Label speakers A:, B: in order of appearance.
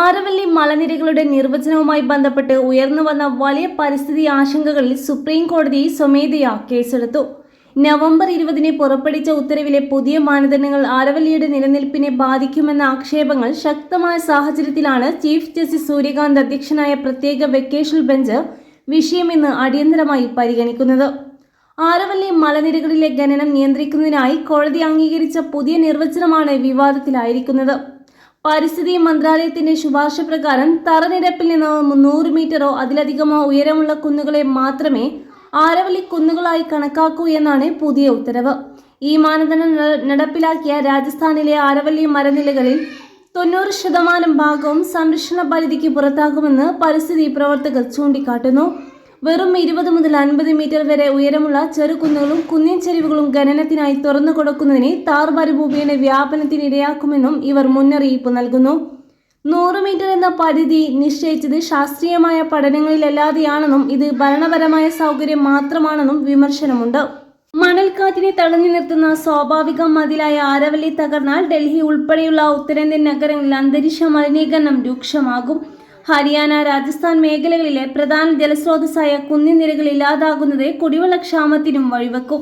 A: ആരവല്ലി മലനിരകളുടെ നിർവചനവുമായി ബന്ധപ്പെട്ട് ഉയർന്നു വന്ന വലിയ പരിസ്ഥിതി ആശങ്കകളിൽ സുപ്രീം കോടതി സ്വമേധയാ കേസെടുത്തു. നവംബർ ഇരുപതിന് പുറപ്പെടുവിച്ച ഉത്തരവിലെ പുതിയ മാനദണ്ഡങ്ങൾ ആരവല്ലിയുടെ നിലനിൽപ്പിനെ ബാധിക്കുമെന്ന ആക്ഷേപങ്ങൾ ശക്തമായ സാഹചര്യത്തിലാണ് ചീഫ് ജസ്റ്റിസ് സൂര്യകാന്ത് അധ്യക്ഷനായ പ്രത്യേക വെക്കേഷൻ ബെഞ്ച് വിഷയം ഇന്ന് അടിയന്തരമായി പരിഗണിക്കുന്നത്. ആരവല്ലി മലനിരകളിലെ ഖനനം നിയന്ത്രിക്കുന്നതിനായി കോടതി അംഗീകരിച്ച പുതിയ നിർവചനമാണ് വിവാദത്തിലായിരിക്കുന്നത്. പരിസ്ഥിതി മന്ത്രാലയത്തിന്റെ ശുപാർശ പ്രകാരം തറനിരപ്പിൽ നിന്ന് മുന്നൂറ് മീറ്ററോ അതിലധികമോ ഉയരമുള്ള കുന്നുകളെ മാത്രമേ ആരവലി കുന്നുകളായി കണക്കാക്കൂ എന്നാണ് പുതിയ ഉത്തരവ്. ഈ മാനദണ്ഡം നടപ്പിലാക്കിയ രാജസ്ഥാനിലെ ആരവല്ലി മരനിലകളിൽ തൊണ്ണൂറ് ശതമാനം ഭാഗവും സംരക്ഷണ പരിധിക്ക് പുറത്താകുമെന്ന് പരിസ്ഥിതി പ്രവർത്തകർ ചൂണ്ടിക്കാട്ടുന്നു. വെറും ഇരുപത് മുതൽ അൻപത് മീറ്റർ വരെ ഉയരമുള്ള ചെറുകുന്നുകളും കുന്നിൻ ചെരിവുകളും ഖനനത്തിനായി തുറന്നു കൊടുക്കുന്നതിനെ താർ മരുഭൂമിയുടെ വ്യാപനത്തിനിടയാക്കുമെന്നും ഇവർ മുന്നറിയിപ്പ് നൽകുന്നു. നൂറ് മീറ്റർ എന്ന പരിധി നിശ്ചയിച്ചത് ശാസ്ത്രീയമായ പഠനങ്ങളിലല്ലാതെയാണെന്നും ഇത് ഭരണപരമായ സൗകര്യം മാത്രമാണെന്നും വിമർശനമുണ്ട്. മണൽക്കാറ്റിനെ തടഞ്ഞു നിർത്തുന്ന സ്വാഭാവിക മതിലായ ആരവല്ലി തകർന്നാൽ ഡൽഹി ഉൾപ്പെടെയുള്ള ഉത്തരേന്ത്യൻ നഗരങ്ങളിൽ അന്തരീക്ഷ മലിനീകരണം രൂക്ഷമാകും. ഹരിയാന രാജസ്ഥാൻ മേഖലകളിലെ പ്രധാന ജലസ്രോതസ്സായ കുന്നിനിരകൾ ഇല്ലാതാകുന്നത് കുടിവെള്ളക്ഷാമത്തിനും വഴിവെക്കും.